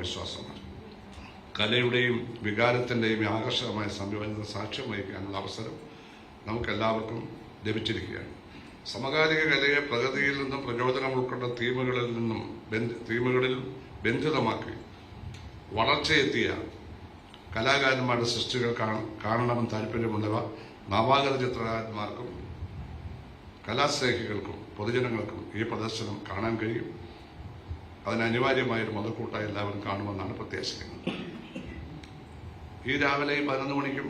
വിശ്വാസമാണ് കലയുടെയും വികാരത്തിന്റെയും ആകർഷകമായ സംയോജന സാക്ഷ്യം വഹിക്കാനുള്ള അവസരം നമുക്കെല്ലാവർക്കും ലഭിച്ചിരിക്കുകയാണ്. സമകാലിക കലയെ പ്രകൃതിയിൽ നിന്നും പ്രചോദനം ഉൾക്കൊണ്ട തീമുകളിൽ നിന്നും തീമുകളിൽ ബന്ധിതമാക്കി വളർച്ചയെത്തിയ കലാകാരന്മാരുടെ സൃഷ്ടികൾ കാണ- കാണണമെന്ന് താല്പര്യമുള്ളവ നവാഗത ചിത്രകാരന്മാർക്കും കലാസ്നേഹികൾക്കും പൊതുജനങ്ങൾക്കും ഈ പ്രദർശനം കാണാൻ കഴിയും. അതിന് അനിവാര്യമായ ഒരു മുതൽക്കൂട്ടായി എല്ലാവരും കാണുമെന്നാണ് പ്രത്യാശിക്കുന്നത്. ഈ രാവിലെ പതിനൊന്ന് മണിക്കും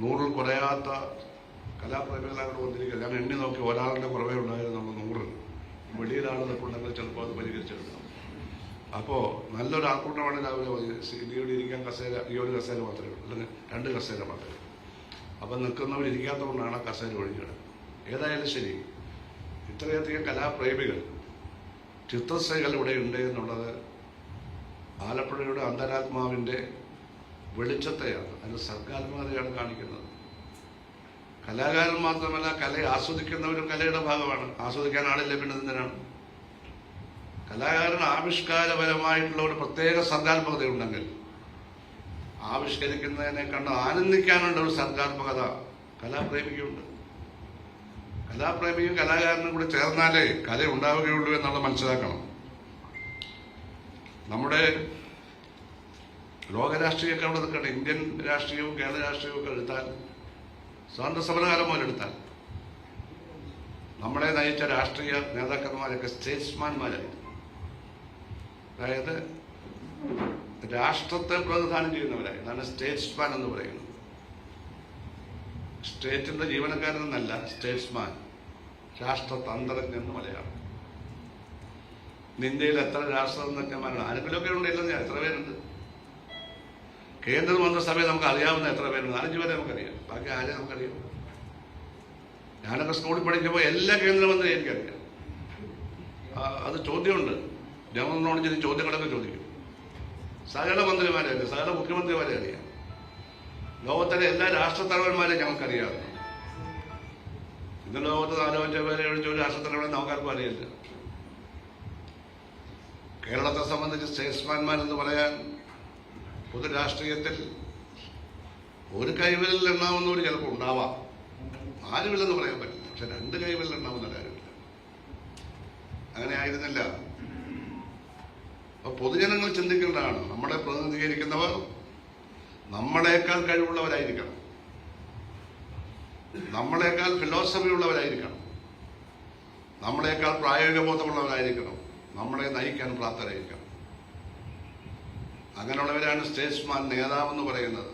നൂറിൽ കുറയാത്ത കലാപ്രേമികളായിട്ട് വന്നിരിക്കുക ഞാൻ എണ്ണി നോക്കി ഒരാളുടെ കുറവേ ഉണ്ടായിരുന്നുള്ളൂ നൂറിൽ. വെളിയിലാണ് നിൽക്കുന്നുണ്ടെങ്കിൽ ചിലപ്പോൾ അത് പരിഹരിച്ചെടുക്കാം അപ്പോൾ നല്ലൊരു ആൾക്കൂട്ടമാണ് രാവിലെ സിഡിയോട് ഇരിക്കാൻ കസേര ഈ ഒരു കസേര മാത്രമേ ഉള്ളൂ. അല്ലെങ്കിൽ രണ്ട് കസേര മാത്രമേ ഉള്ളൂ. അപ്പം നിൽക്കുന്നവർ ഇരിക്കാത്തതുകൊണ്ടാണ് കസേര ഒഴിഞ്ഞിടുന്നത്. ഏതായാലും ശരി. ഇത്രയധികം കലാപ്രേമികൾ ചിത്രസ്നേഹികൾ ഇവിടെ ഉണ്ട് എന്നുള്ളത് ആലപ്പുഴയുടെ അന്തരാത്മാവിന്റെ വെളിച്ചത്തെയാണ്. അതിന് സർഗാത്മകതയാണ് കാണിക്കുന്നത്. കലാകാരൻ മാത്രമല്ല കലയെ ആസ്വദിക്കുന്നവരും കലയുടെ ഭാഗമാണ്. ആസ്വദിക്കാൻ ആളില്ല പിന്നെ എന്തിനാണ്? കലാകാരൻ ആവിഷ്കാരപരമായിട്ടുള്ള ഒരു പ്രത്യേക സർഗാത്മകതയുണ്ടെങ്കിൽ ആവിഷ്കരിക്കുന്നതിനെ കണ്ട് ആനന്ദിക്കാനുള്ള ഒരു സർഗാത്മകത കലാപ്രേമിക്കുണ്ട് കലാപ്രേമിയും കലാകാരനും കൂടെ ചേർന്നാലേ കല ഉണ്ടാവുകയുള്ളൂ എന്നുള്ളത് മനസ്സിലാക്കണം. നമ്മുടെ ലോകരാഷ്ട്രീയമൊക്കെ അവിടെ നിൽക്കട്ടെ. ഇന്ത്യൻ രാഷ്ട്രീയവും കേരള രാഷ്ട്രീയവും ഒക്കെ എടുത്താൽ സ്വാതന്ത്ര്യ സമരകാലം പോലെ എടുത്താൽ നമ്മളെ നയിച്ച രാഷ്ട്രീയ നേതാക്കന്മാരൊക്കെ സ്റ്റേറ്റ്സ്മാൻമാരായിരുന്നു അതായത് രാഷ്ട്രത്തെ പ്രതിനിധാനം ചെയ്യുന്നവരായി അതാണ് സ്റ്റേറ്റ്സ്മാൻ എന്ന് പറയുന്നത്. സ്റ്റേറ്റിന്റെ ജീവനക്കാരൻ എന്നല്ല സ്റ്റേറ്റ്സ്മാൻ രാഷ്ട്രതന്ത്രജ്ഞൻ എന്ന് മലയാളം. ഇന്ത്യയിൽ എത്ര രാഷ്ട്രതന്ത്രജ്ഞന്മാരാണ് ആരെങ്കിലുമൊക്കെ ഞാൻ എത്ര പേരുണ്ട്? കേന്ദ്ര മന്ത്രിസഭയെ നമുക്ക് അറിയാവുന്ന എത്ര പേരുണ്ട്? നാലഞ്ച് പേരെ നമുക്കറിയാം. ബാക്കി ആരെ നമുക്കറിയാം? ഞാനൊക്കെ സ്കൂളിൽ പഠിക്കുമ്പോൾ എല്ലാ കേന്ദ്രമന്ത്രിയും എനിക്കറിയാം. അത് ചോദ്യമുണ്ട്. ജനറൽ നോളജിന് ചോദ്യങ്ങളൊക്കെ ചോദിക്കും. സകല മന്ത്രിമാരെ അറിയാം. സകല മുഖ്യമന്ത്രിമാരെ അറിയാം. ലോകത്തിലെ എല്ലാ രാഷ്ട്രത്തലവന്മാരെ ഞങ്ങൾക്കറിയാം. ഇന്ന് ലോകത്ത് നാലോ അഞ്ചോ പേരെ ഒരു രാഷ്ട്രത്തലവനെ നമുക്കാർക്കും അറിയില്ല. കേരളത്തെ സംബന്ധിച്ച് സ്റ്റേറ്റ്സ്മാൻമാരെന്ന് പറയാൻ പൊതു രാഷ്ട്രീയത്തിൽ ഒരു കൈവിരലിൽ എണ്ണാവുന്നവർ ചിലപ്പോൾ ഉണ്ടാവാം. ആരുമില്ലെന്ന് പറയാൻ പറ്റില്ല. പക്ഷെ രണ്ട് കൈവിരലിൽ എണ്ണാവുന്ന കാര്യമില്ല. അങ്ങനെ ആയിരുന്നില്ല. അപ്പൊ പൊതുജനങ്ങൾ ചിന്തിക്കേണ്ടതാണ്. നമ്മളെ പ്രതിനിധീകരിക്കുന്നവർ നമ്മളെക്കാൾ കഴിവുള്ളവരായിരിക്കണം. നമ്മളെക്കാൾ ഫിലോസഫി ഉള്ളവരായിരിക്കണം നമ്മളെക്കാൾ പ്രായോഗിക ബോധമുള്ളവരായിരിക്കണം നമ്മളെ നയിക്കാൻ പ്രാപ്തരായിരിക്കണം. അങ്ങനെയുള്ളവരാണ് സ്റ്റേറ്റ്സ്മാൻ നേതാവെന്ന് പറയുന്നത്.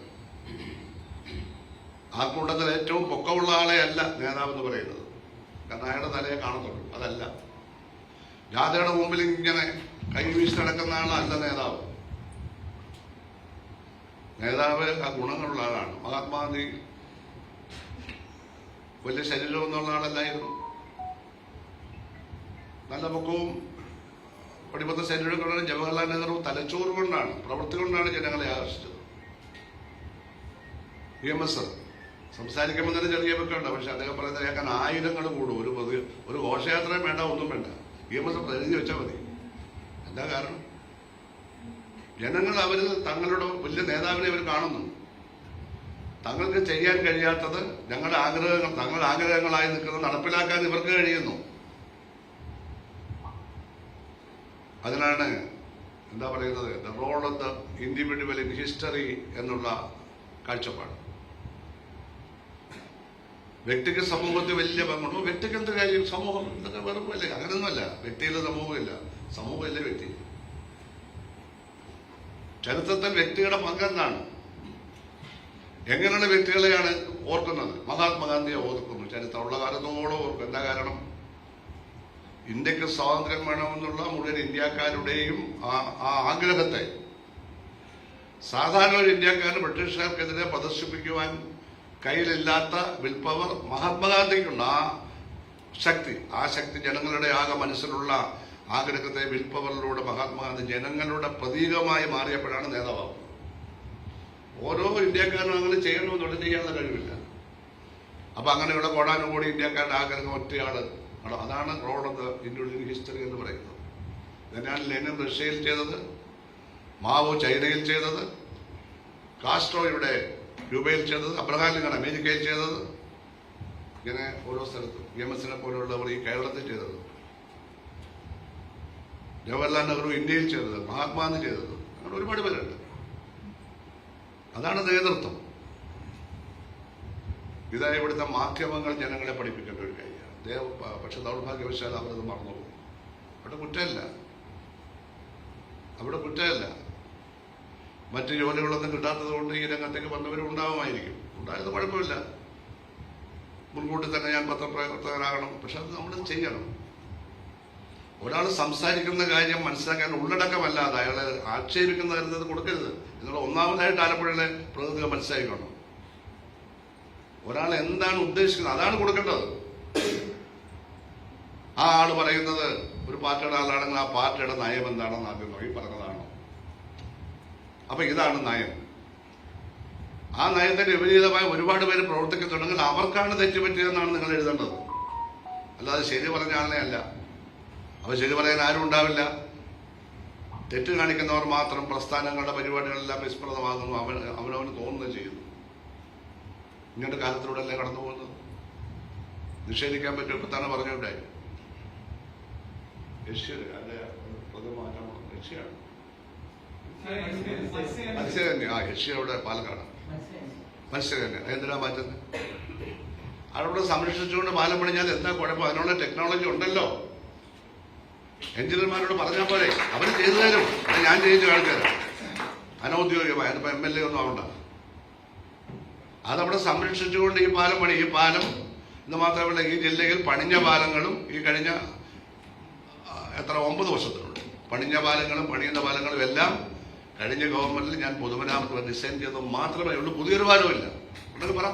ആ കൂട്ടത്തിൽ ഏറ്റവും പൊക്കമുള്ള ആളെ അല്ല നേതാവെന്ന് പറയുന്നത്. കാരണം അയാളുടെ തലയെ കാണത്തുള്ളൂ അതല്ല. ജാഥയുടെ മുമ്പിൽ ഇങ്ങനെ കൈവീശി നടക്കുന്ന ആളല്ല നേതാവ്. നേതാവ് ആ ഗുണങ്ങളുള്ള ആളാണ്. മഹാത്മാഗാന്ധി വലിയ ശരീരമൊന്നുള്ള ആളല്ലായിരുന്നു. നല്ല പൊക്കവും പടിപത്ത കൊണ്ടാണ് ജവഹർലാൽ നെഹ്റു തലച്ചോറ് കൊണ്ടാണ് പ്രവൃത്തി കൊണ്ടാണ് ജനങ്ങളെ ആകർഷിച്ചത്. പി എം എസ് സംസാരിക്കുമ്പോൾ തന്നെ ചെറിയ വെക്കുണ്ട് പക്ഷെ അദ്ദേഹം പറയുന്നത് കേൾക്കാൻ ആയിരങ്ങൾ കൂടും. ഒരു ഒരു ഘോഷയാത്രയും വേണ്ട ഒന്നും വേണ്ട. ഇ എം എസ് എഴുതി വെച്ചാൽ മതി. എന്താ കാരണം? ജനങ്ങൾ അവർ തങ്ങളുടെ വലിയ നേതാവിനെ അവർ കാണുന്നു തങ്ങൾക്ക് ചെയ്യാൻ കഴിയാത്തത് ഞങ്ങളുടെ ആഗ്രഹങ്ങൾ തങ്ങളുടെ ആഗ്രഹങ്ങളായി നിൽക്കുന്നത് നടപ്പിലാക്കാൻ ഇവർക്ക് കഴിയുന്നു. അതിനാണ് എന്താ പറയുന്നത്? The role of the individual in history എന്നുള്ള കാഴ്ചപ്പാട്. വ്യക്തിക്ക് സമൂഹത്തിൽ വലിയ പങ്കുണ്ട്. വ്യക്തിക്ക് എന്ത് കാര്യം? സമൂഹം. ഇതൊക്കെ വെറുപ്പല്ലേ അങ്ങനെയൊന്നുമല്ല. വ്യക്തിയിലെ സമൂഹമില്ല. സമൂഹമില്ല വ്യക്തി. ചരിത്രത്തിൽ വ്യക്തിയുടെ പങ്കെന്താണ് എങ്ങനെയുള്ള വ്യക്തികളെയാണ് ഓർക്കുന്നത്? മഹാത്മാഗാന്ധിയെ ഓർക്കുന്നു. ചരിത്രമുള്ള കാലത്തോളം ഓർക്കും. എന്താ കാരണം? ഇന്ത്യയ്ക്ക് സ്വാതന്ത്ര്യം വേണമെന്നുള്ള മുഴുവൻ ഇന്ത്യക്കാരുടെയും ആ ആഗ്രഹത്തെ സാധാരണ ഒരു ഇന്ത്യക്കാരൻ ബ്രിട്ടീഷുകാർക്കെതിരെ പ്രദർശിപ്പിക്കുവാൻ കയ്യിലില്ലാത്ത വിൽപ്പവർ മഹാത്മാഗാന്ധിക്കുണ്ട്. ആ ശക്തി ആ ശക്തി ജനങ്ങളുടെ ആകെ മനസ്സിലുള്ള ആഗ്രഹത്തെ വിൽപ്പവറിലൂടെ മഹാത്മാഗാന്ധി ജനങ്ങളുടെ പ്രതീകമായി മാറിയപ്പോഴാണ് നേതാവാകുന്നത്. ഓരോ ഇന്ത്യക്കാരനും അങ്ങനെ ചെയ്യണമെന്നുള്ള ചെയ്യാനുള്ള കഴിവില്ല. അപ്പൊ അങ്ങനെയുള്ള കോടാനുകൂടി ഇന്ത്യക്കാരുടെ ആഗ്രഹം ഒറ്റയാൾ. അതാണ് road of the Indian history എന്ന് പറയുന്നത്. ഇതിനാണ് ലെനിൻ റഷ്യയിൽ ചെയ്തത് മാവോ ചൈനയിൽ ചെയ്തത് കാസ്ട്രോ ഇവിടെ ക്യൂബയിൽ ചെയ്തത് അബ്രഹാം അമേരിക്കയിൽ ചെയ്തത് ഇങ്ങനെ ഓരോ സ്ഥലത്തും. എം പോലെയുള്ളവർ ഈ കേരളത്തിൽ ചെയ്തത്. ജവഹർലാൽ നെഹ്റു ഇന്ത്യയിൽ ചെയ്തത് മഹാത്മാഗാന്ധി ചെയ്തത്. അങ്ങനെ ഒരുപാട് പേരുണ്ട്. അതാണ് നേതൃത്വം. ഇതായി ഇവിടുത്തെ മാധ്യമങ്ങൾ ജനങ്ങളെ പഠിപ്പിക്കേണ്ട ഒരു കാര്യമാണ്. ദേവ പക്ഷെ ദൗർഭാഗ്യവശാൽ അവരത് മറന്നുപോകും. അവിടെ കുറ്റമല്ല. അവിടെ കുറ്റമല്ല. മറ്റ് ജോലികളൊന്നും കിട്ടാത്തത് കൊണ്ട് ഈ രംഗത്തേക്ക് വന്നവരും ഉണ്ടാവുമായിരിക്കും. ഉണ്ടായത് കുഴപ്പമില്ല. മുൻകൂട്ടി തന്നെ ഞാൻ പത്രപ്രവർത്തകനാകണം. പക്ഷെ അത് നമ്മൾ ചെയ്യണം. ഒരാൾ സംസാരിക്കുന്ന കാര്യം മനസ്സിലാക്കാൻ ഉള്ളടക്കമല്ലാതെ അയാളെ ആക്ഷേപിക്കുന്ന തരുന്നത് കൊടുക്കരുത്. എന്നുള്ള ഒന്നാമതായിട്ട് ആലപ്പുഴയിലെ പ്രതിനിധികൾ മനസ്സിലാക്കണം ഒരാൾ എന്താണ് ഉദ്ദേശിക്കുന്നത്? അതാണ് കൊടുക്കേണ്ടത്. ആ ആൾ പറയുന്നത് ഒരു പാർട്ടിയുടെ ആളാണെങ്കിൽ ആ പാർട്ടിയുടെ നയം എന്താണെന്ന് ആദ്യം നോക്കി പറഞ്ഞതാണോ? അപ്പൊ ഇതാണ് നയം. ആ നയത്തിന് വിപരീതമായി ഒരുപാട് പേര് പ്രവർത്തിക്കുന്നുണ്ടെങ്കിൽ അവർക്കാണ് തെറ്റുപറ്റിയതെന്നാണ് നിങ്ങൾ എഴുതേണ്ടത്. അല്ലാതെ ശരി പറഞ്ഞ ആളിനെ അല്ല. അപ്പൊ ശരി പറയാൻ ആരും ഉണ്ടാവില്ല. തെറ്റ് കാണിക്കുന്നവർ മാത്രം പ്രസ്ഥാനങ്ങളുടെ പരിപാടികളെല്ലാം വിസ്മൃതമാകുന്നു. അവൻ അവനവന് തോന്നുന്നു ചെയ്യുന്നു. ഇങ്ങനത്തെ കാലത്തിലൂടെ അല്ലേ കടന്നു പോകുന്നത്? നിഷേധിക്കാൻ പറ്റും ഇപ്പൊ തന്നെ പറഞ്ഞുകൊണ്ടായി പാലക്കാട് അല്ലെ? തന്നെ ഏഷ്യയാണ് മത്സ്യകന്യ. ആ പാലക്കാട് മത്സ്യകന്യ. എന്തിനാ മാറ്റുന്നത്? അവിടെ സംരക്ഷിച്ചുകൊണ്ട് പാലം പണിഞ്ഞാൽ എന്താ കുഴപ്പം? അതിനുള്ള ടെക്നോളജി ഉണ്ടല്ലോ. എഞ്ചിനീയർമാരോട് പറഞ്ഞാൽ പോലെ അവർ ചെയ്തു തരും. ഞാൻ ചെയ്ത ആൾക്കാർ അനൗദ്യോഗികമായി. അതിപ്പോ എം എൽ എ ഒന്നും ആവണ്ട. അതവിടെ സംരക്ഷിച്ചുകൊണ്ട് ഈ പാലം പണി ഈ പാലം എന്ന് മാത്രമല്ല ഈ ജില്ലയിൽ പണിഞ്ഞ പാലങ്ങളും ഈ കഴിഞ്ഞ എത്ര ഒമ്പത് വർഷത്തിനുള്ളിൽ പണിഞ്ഞ പാലങ്ങളും പണിയുന്ന പാലങ്ങളും എല്ലാം കഴിഞ്ഞ ഗവൺമെന്റിൽ ഞാൻ പൊതുമരാമത്ത് ഡിസൈൻ ചെയ്തത് മാത്രമേ ഉള്ളൂ. പുതിയൊരു പാലമില്ല ഉണ്ടെങ്കിൽ പറ.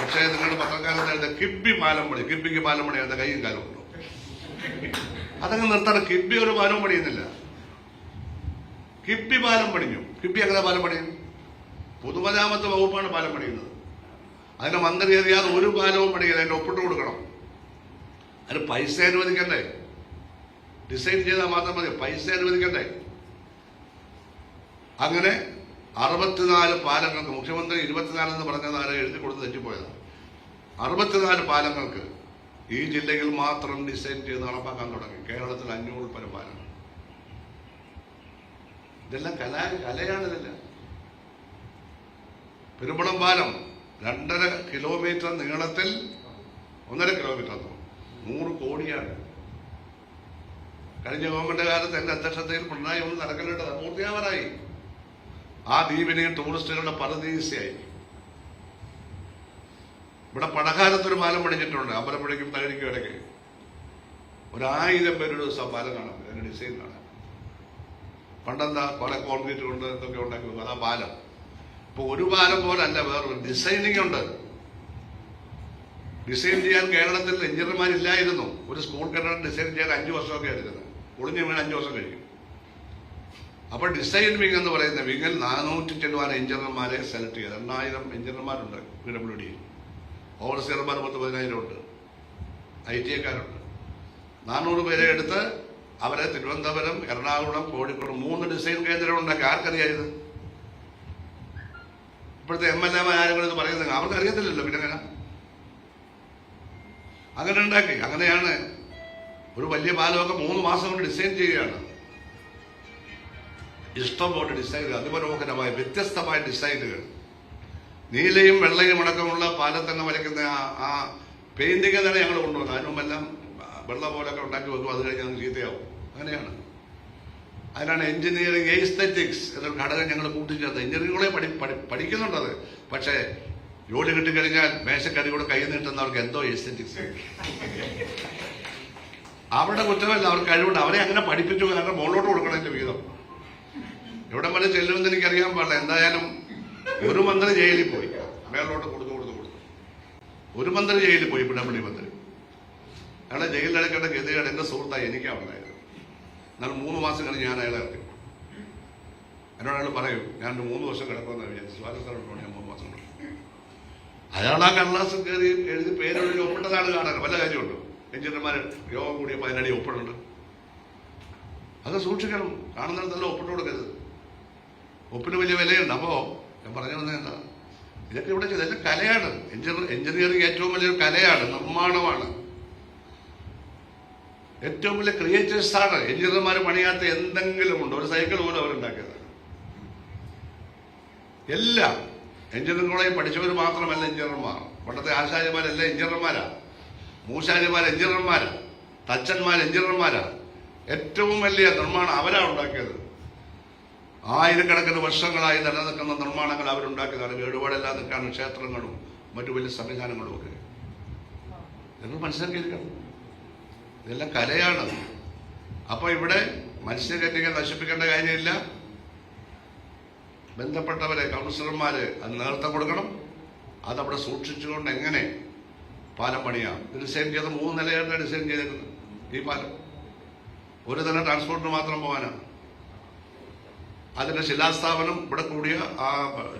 പക്ഷേ നിങ്ങളുടെ പത്രക്കാരൻ കിബി പാലം പണി കിബിക്ക് പാലം പണി അതിന്റെ കൈയും കാലം ഉണ്ടോ? അതങ്ങ് നിർത്തണം. കിബി ഒരു ബാലവും പണിയുന്നില്ല. കിബി ബാലം പണിഞ്ഞു. കിബി എങ്ങനെ ബാലം പണിയും? പൊതുമരാമത്ത് വകുപ്പാണ് ബാലം പണിയുന്നത്. അതിന് മന്ത്രി അറിയാതെ ഒരു ബാലവും പണിയില്ല. അതിന്റെ ഒപ്പിട്ട് കൊടുക്കണം. അതിന് പൈസ അനുവദിക്കണ്ടേ? ഡിസൈൻ ചെയ്താൽ മാത്രം മതി. പൈസ അനുവദിക്കണ്ടേ? അങ്ങനെ അറുപത്തിനാല് പാലങ്ങൾക്ക് മുഖ്യമന്ത്രി ഇരുപത്തിനാലെന്ന് പറഞ്ഞതാണ് എഴുതി കൊടുത്ത് തെറ്റിപ്പോയതാണ്. അറുപത്തിനാല് പാലങ്ങൾക്ക് ഈ ജില്ലയിൽ മാത്രം ഡിസൈൻ ചെയ്ത് നടപ്പാക്കാൻ തുടങ്ങി. കേരളത്തിൽ അഞ്ഞൂറ് പരം പാലങ്ങൾ ഇതെല്ലാം കലാ കലയാണ് ഇതെല്ലാം. പെരുമ്പളം പാലം രണ്ടര കിലോമീറ്റർ നീളത്തിൽ ഒന്നര കിലോമീറ്റർ നൂറ് കോടിയാണ്. കഴിഞ്ഞ ഗവൺമെന്റ് കാലത്ത് എന്റെ അധ്യക്ഷതയിൽ പിണറായി ഒന്ന് നടക്കലുണ്ട് അത് പൂർത്തിയാവാറായി. ആ ദ്വീപിനെയും ടൂറിസ്റ്റുകളുടെ പരദീസയായി ഇവിടെ പടകാലത്തൊരു പാലം പണിഞ്ഞിട്ടുണ്ട്. അമ്പലപ്പുഴയ്ക്കും തകഴിക്കും ഇടയ്ക്ക്. ഒരായിരം പേരുടെ ദിവസം പാലം കാണാം. അതിന്റെ ഡിസൈൻ കാണാം. പണ്ടെന്താ കുറെ കോൺക്രീറ്റ് കൊണ്ട് എന്തൊക്കെ ഉണ്ടാക്കി വെക്കും. അതാ പാലം. ഇപ്പൊ ഒരു പാലം പോലല്ല വേറൊരു ഡിസൈനിങ് ഉണ്ട്. ഡിസൈൻ ചെയ്യാൻ കേരളത്തിൽ എഞ്ചിനീയർമാരില്ലായിരുന്നു. ഒരു സ്കൂൾ കെട്ടിടം ഡിസൈൻ ചെയ്യാൻ അഞ്ചു വർഷമൊക്കെ എടുക്കുന്നത് ഒളിഞ്ഞു വീണ് അഞ്ചു വർഷം കഴിക്കും അപ്പൊ ഡിസൈൻ വിങ് എന്ന് പറയുന്ന വിങ്ങിൽ നാനൂറ്റി ചെല്ലുവാൻ എഞ്ചിനീയർമാരെ സെലക്ട് ചെയ്ത്. എണ്ണായിരം എഞ്ചിനീയർമാരുണ്ട് പി ഡബ്ല്യു ഡി ഓവർസിയർമാർ പത്ത് പതിനായിരം ഉണ്ട്. ഐ ടി എക്കാരുണ്ട് നാനൂറ് പേരെ എടുത്ത് അവരെ തിരുവനന്തപുരം എറണാകുളം കോഴിക്കോട് മൂന്ന് ഡിസൈൻ കേന്ദ്രം ഉണ്ടാക്കി ആർക്കറിയാം ഇത്? ഇപ്പോഴത്തെ എം എൽ എമാർ ആരെങ്കിലും ഇത് പറയുന്നത് അവർക്ക് അറിയത്തില്ലല്ലോ പിന്നെ അങ്ങനെ. അങ്ങനെ ഉണ്ടാക്കി. അങ്ങനെയാണ് ഒരു വലിയ പാലമൊക്കെ മൂന്ന് മാസം കൊണ്ട് ഡിസൈൻ ചെയ്യുകയാണ്. ഇഷ്ടം പോലെ ഡിസൈനുകൾ അതിമനോഹരമായ വ്യത്യസ്തമായ ഡിസൈനുകൾ. നീലയും വെള്ളയും അടക്കമുള്ള പാലത്തന്നെ വരയ്ക്കുന്ന ആ ആ പെയിന്റിങ് തന്നെ ഞങ്ങൾ കൊണ്ടുവന്നു അതിനുമെല്ലാം വെള്ള പോലൊക്കെ ഉണ്ടാക്കി വെക്കും. അത് കഴിഞ്ഞ് ഞങ്ങൾ ചീത്തയാവും അങ്ങനെയാണ്. അതിനാണ് എഞ്ചിനീയറിംഗ് എസ്തറ്റിക്സ് എന്നൊരു ഘടകം ഞങ്ങൾ കൂട്ടിച്ചേർത്ത് എഞ്ചിനീയറിംഗുകളെ പഠി പഠി പഠിക്കുന്നുണ്ടത്. പക്ഷേ ജോലി കിട്ടിക്കഴിഞ്ഞാൽ മേശക്കടി കൂടെ കൈ നീട്ടുന്നവർക്ക് എന്തോ എസ്തറ്റിക്സ് അവരുടെ കുറ്റമല്ല അവർക്ക് കഴിവുണ്ട്. അവരെ അങ്ങനെ പഠിപ്പിച്ചു. കാരണം മുകളിലോട്ട് കൊടുക്കണം എന്റെ വീതം. എവിടെ വരെ ചെല്ലുമെന്ന് എനിക്കറിയാൻ പാടില്ല. എന്തായാലും ഒരു മന്ത്രി ജയിലിൽ പോയി. മേലോട്ട് കൊടുത്തു ഒരു മന്ത്രി ജയിലിൽ പോയി പിടമണി മന്ത്രി. അയാളെ ജയിലിൽ അടക്കേണ്ട ഗതികേട് എന്റെ സുഹൃത്തായി എനിക്കാ എന്നാൽ മൂന്ന് മാസം കഴിഞ്ഞ് ഞാൻ അയാളെ ഇറക്കി. എന്നോട് അയാൾ പറയും ഞാൻ മൂന്ന് വർഷം കിടക്കുമെന്ന് വിചാരിച്ചു സ്വാതന്ത്ര്യം ഞാൻ മൂന്ന് മാസം അയാൾ ആ കള്ളാസ് കയറി എഴുതി പേരെഴുതി ഒപ്പിട്ടതാണ് കാണാൻ. വല്ല കാര്യമുണ്ടോ? എഞ്ചിനീയർമാർ യോഗം കൂടിയപ്പോൾ അതിനടി ഒപ്പിടുന്നുണ്ട്. അത് സൂക്ഷിക്കണം. നല്ല ഒപ്പിട്ട് കൊടുക്കരുത്. ഒപ്പിന് വലിയ വിലയുണ്ട്. അപ്പോൾ ഞാൻ പറഞ്ഞു വന്നത് എന്താ? ഇതൊക്കെ ഇവിടെ ഇതെല്ലാം കലയാണ്. എഞ്ചിനീയറിംഗ് ഏറ്റവും വലിയൊരു കലയാണ് നിർമ്മാണമാണ്. ഏറ്റവും വലിയ ക്രിയേറ്റേഴ്സാണ് എഞ്ചിനീയർമാർ പണിയാത്ത എന്തെങ്കിലും ഉണ്ടോ. ഒരു സൈക്കിൾ പോലും അവരുണ്ടാക്കിയത് എല്ലാം എഞ്ചിനീയറിംഗ് കോളേജ് പഠിച്ചവർ മാത്രമല്ല എഞ്ചിനീയർമാർ പണ്ടത്തെ ആശാരിമാരെല്ലാം എഞ്ചിനീയർമാരാ മൂശാരിമാർ എഞ്ചിനീയർമാരാ തച്ചന്മാർ എഞ്ചിനീയർമാരാ ഏറ്റവും വലിയ നിർമ്മാണം അവരാണ് ഉണ്ടാക്കിയത്. ആയിരക്കണക്കിന് വർഷങ്ങളായി നിലനിൽക്കുന്ന നിർമ്മാണങ്ങൾ അവരുണ്ടാക്കിയതാണ് കേടുപാടെല്ലാം നിൽക്കാനും ക്ഷേത്രങ്ങളും മറ്റു വലിയ സംവിധാനങ്ങളും ഒക്കെ. നിങ്ങൾ മനസ്സിലാക്കിയിരിക്കണം. ഇതെല്ലാം കലയാണ്. അപ്പോൾ ഇവിടെ മത്സ്യകന്യകൾ നശിപ്പിക്കേണ്ട കാര്യമില്ല. ബന്ധപ്പെട്ടവരെ കൗൺസിലർമാര് അത് നേതൃത്വം കൊടുക്കണം. അതവിടെ സൂക്ഷിച്ചുകൊണ്ട് എങ്ങനെ പാലം പണിയാം? ഡിസൈൻ ചെയ്ത് മൂന്ന് നിലയാണ് ഡിസൈൻ ചെയ്തിരിക്കുന്നത് ഈ പാലം. ഒരു തന്നെ ട്രാൻസ്പോർട്ടിന് മാത്രം പോകാനാണ്. അതിന്റെ ശിലാസ്ഥാപനം ഇവിടെ കൂടിയ ആ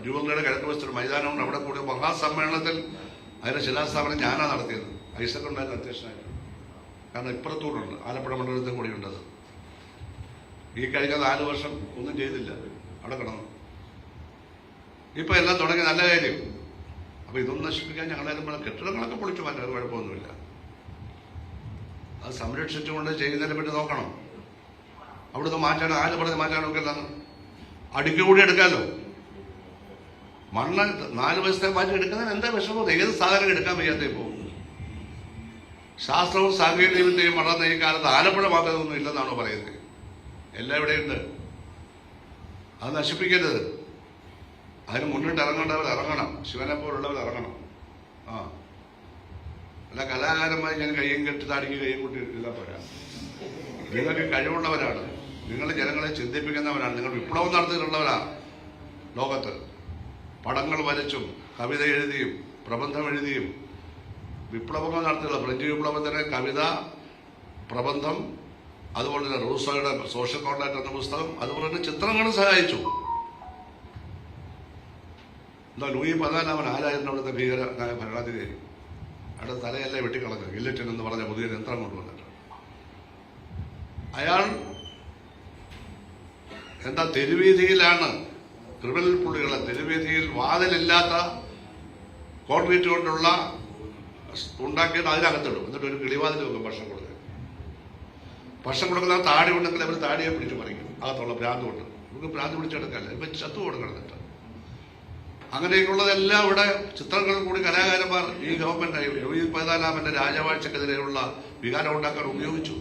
ജൂവലറിയുടെ കിഴക്ക് വശത്തൊരു മൈതാനവും അവിടെ കൂടിയ മഹാസമ്മേളനത്തിൽ അതിന്റെ ശിലാസ്ഥാപനം ഞാനാ നടത്തിയത്. ഐസക് ഉണ്ടായിരുന്നു അധ്യക്ഷനായിട്ട് കാരണം ഇപ്പുറത്തൂടുണ്ട്. ആലപ്പുഴ മണ്ഡലത്തിൽ കൂടി ഉണ്ടത് ഈ കഴിഞ്ഞ നാല് വർഷം ഒന്നും ചെയ്തില്ല. അവിടെ കിടന്നു. ഇപ്പൊ എല്ലാം തുടങ്ങി നല്ല കാര്യം. അപ്പൊ ഇതൊന്നും നശിപ്പിക്കാൻ ഞങ്ങളായാലും. കെട്ടിടങ്ങളൊക്കെ പൊളിച്ചു മാറ്റാൻ കുഴപ്പമൊന്നുമില്ല. അത് സംരക്ഷിച്ചുകൊണ്ട് ചെയ്യുന്നതിനെ പറ്റി നോക്കണം. അവിടുന്ന് മാറ്റാൻ ആര് പറഞ്ഞ് മാറ്റാനൊക്കെ അല്ലാന്ന് അടിക്ക് കൂടി എടുക്കാമല്ലോ മണ്ണ് നാല് വയസ്സത്തെ മാറ്റി എടുക്കുന്നതിന് എന്താ വിഷമം? ഏത് സാധനം എടുക്കാൻ വയ്യാത്ത ഇപ്പോൾ ശാസ്ത്രവും സാങ്കേതിക വിദ്യയും വളർന്ന ഈ കാലത്ത് ആലപ്പുഴ മാത്രമേ ഒന്നും ഇല്ലെന്നാണോ പറയുന്നത്? എല്ലാം ഇവിടെയുണ്ട് അത് നശിപ്പിക്കരുത്. അതിന് മുന്നിട്ട് ഇറങ്ങേണ്ടവർ ഇറങ്ങണം. ശിവനെ പോലുള്ളവർ ഇറങ്ങണം. ആ. അല്ല കലാകാരന്മാർ ഞാൻ കയ്യും കെട്ടി താടിക്ക് കയ്യും കൂട്ടി ഇതാ പോരാ. നിങ്ങൾക്ക് കഴിവുള്ളവരാണ്. നിങ്ങൾ ജനങ്ങളെ ചിന്തിപ്പിക്കുന്നവരാണ്. നിങ്ങൾ വിപ്ലവം നടത്തിയിട്ടുള്ളവരാണ് ലോകത്ത്. പടങ്ങൾ വരച്ചും കവിത എഴുതിയും പ്രബന്ധം എഴുതിയും വിപ്ലവങ്ങൾ നടത്തിയുള്ള ഫ്രഞ്ച് വിപ്ലവത്തിന് കവിത പ്രബന്ധം അതുപോലെ തന്നെ റൂസോയുടെ സോഷ്യൽ കോൺടാക്ട് എന്ന പുസ്തകം അതുപോലെ തന്നെ ചിത്രങ്ങളും സഹായിച്ചു. എന്താ ലൂയി പതിനാലാമൻ ആരായിരുന്നു അവിടുത്തെ ഭീകര ഭരണാധികാരി? അവിടെ തലയല്ലേ വെട്ടിക്കളഞ്ഞു ഗില്ലറ്റിൻ എന്ന് പറഞ്ഞ പുതിയ യന്ത്രം കൊണ്ടുവന്നിട്ട്. അയാൾ എന്താ തെരുവീതിയിലാണ് ക്രിമിനൽ പുള്ളികളെ തെരുവീതിയിൽ വാതിലില്ലാത്ത കോൺക്രീറ്റ് കൊണ്ടുള്ള ഉണ്ടാക്കിയിട്ട് അതിനകത്തിടും. എന്നിട്ട് ഒരു കിളിവാതിൽ വെക്കും ഭക്ഷണം കൊടുക്കും ഭക്ഷണം കൊടുക്കുന്ന താടി ഉണ്ടെങ്കിൽ അവർ താടിയെ പിടിച്ച് പറിക്കും. അകത്തുള്ള ഭ്രാന്ത് കൊണ്ട്. നമുക്ക് ഭ്രാന്ത് പിടിച്ചെടുക്കാല്ല ഇപ്പൊ ചത്തു കൊടുക്കണം എന്നിട്ട് അങ്ങനെയൊക്കെയുള്ളതെല്ലാം ഇവിടെ ചിത്രങ്ങൾ കൂടി കലാകാരന്മാർ ഈ ഗവൺമെന്റ് യോഗി പതിനാലാമന്റെ രാജവാഴ്ചക്കെതിരെയുള്ള വികാരം ഉണ്ടാക്കാൻ ഉപയോഗിച്ചു.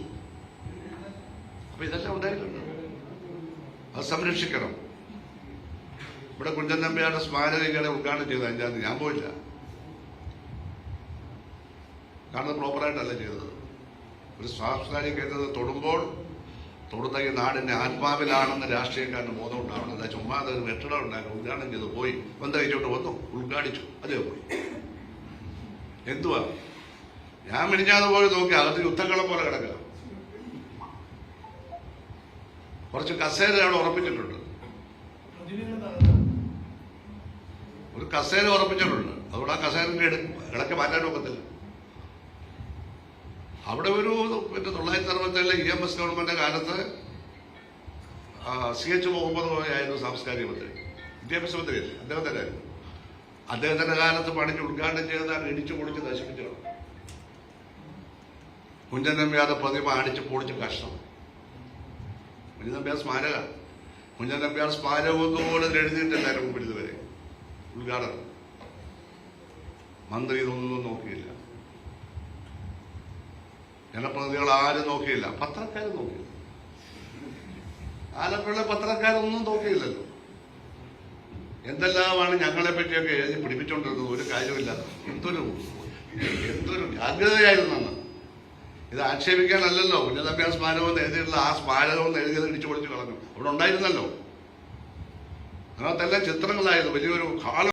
അപ്പൊ ഇതെല്ലാം ഉണ്ടായിട്ടുണ്ട്. അത് സംരക്ഷിക്കണം. ഇവിടെ കുഞ്ചൻ നമ്പ്യാരുടെ സ്മാരകയുടെ ഉദ്ഘാടനം ചെയ്ത അഞ്ചാം തീയതി ഞാൻ പോയില്ല. കാരണം പ്രോപ്പറായിട്ടല്ല ചെയ്തത്. ഒരു സാംസ്കാരിക കേന്ദ്രത്തെ തൊടുമ്പോൾ തൊടുന്ന ഈ നാടിന്റെ ആത്മാവിലാണെന്ന് രാഷ്ട്രീയക്കാരന് ബോധം ഉണ്ടാവണം. എന്താ ചുമ്മാ അത് ഒരു കെട്ടിടം ഉണ്ടാക്കി ഉദ്ഘാടനം ചെയ്ത്. പോയി. ബന്ധം കഴിച്ചോട്ട് വന്നു. ഉദ്ഘാടിച്ചു. അതേ പോയി. എന്തുവാ? ഞാൻ മിനിഞ്ഞാതെ പോയി നോക്കി. അകത്ത് യുദ്ധക്കളം പോലെ കിടക്കുക. കുറച്ച് കസേര അവിടെ ഉറപ്പിച്ചിട്ടുണ്ട്. ഒരു കസേര ഉറപ്പിച്ചിട്ടുണ്ട്. അതുകൊണ്ട് ആ കസേരന്റെ ഇടയ്ക്ക് മാറ്റാൻ ഒക്കത്തില്ല. അവിടെ ഒരു പിന്നെ തൊള്ളായിരത്തി അറുപത്തേഴിലെ ഇ എം എസ് ഗവൺമെന്റ് കാലത്ത് സി എച്ച് മുഹമ്മദ് ആയിരുന്നു സാംസ്കാരിക മന്ത്രി. വിദ്യാഭ്യാസ മന്ത്രിയല്ലേ? തന്നെ ആയിരുന്നു അദ്ദേഹത്തിന്റെ കാലത്ത് പണിഞ്ഞ് ഉദ്ഘാടനം ചെയ്താൽ ഇടിച്ചു പൊളിച്ച് നശിപ്പിച്ചു. കുഞ്ചൻ നമ്പ്യാരുടെ പ്രതിമ അടിച്ച് പൊളിച്ച് കഷ്ണം. നമ്പ്യാർ സ്മാരക കുഞ്ഞൻ നമ്പ്യാർ സ്മാരകം ഒന്നുപോലും എഴുതിയിട്ടില്ല അതിന് മുമ്പിൽ ഇതുവരെ ഉദ്ഘാടനം മന്ത്രി ഇതൊന്നും നോക്കിയില്ല ജനപ്രതിനിധികൾ ആരും നോക്കിയില്ല പത്രക്കാർ നോക്കിയില്ല ആലപ്പുഴയിലെ പത്രക്കാരൊന്നും നോക്കിയില്ലല്ലോ എന്തെല്ലാമാണ് ഞങ്ങളെ പറ്റിയൊക്കെ എഴുതി പിടിപ്പിച്ചുകൊണ്ടിരുന്നത് ഒരു കാര്യമില്ല എന്തൊരു എന്തൊരു ജാഗ്രതയായിരുന്നു ഇത് ആക്ഷേപിക്കാനല്ലല്ലോ. ഉന്നതാഭ്യാസ സ്മാരകം എന്ന് എഴുതിയിട്ടുള്ള ആ സ്മാരകം എന്ന് എഴുതിയത് ഇടിച്ചു പൊളിച്ചു കളഞ്ഞു. അവിടെ ഉണ്ടായിരുന്നല്ലോ. അതിനകത്തെല്ലാം ചിത്രങ്ങളായിരുന്നു. വലിയൊരു ഹാൾ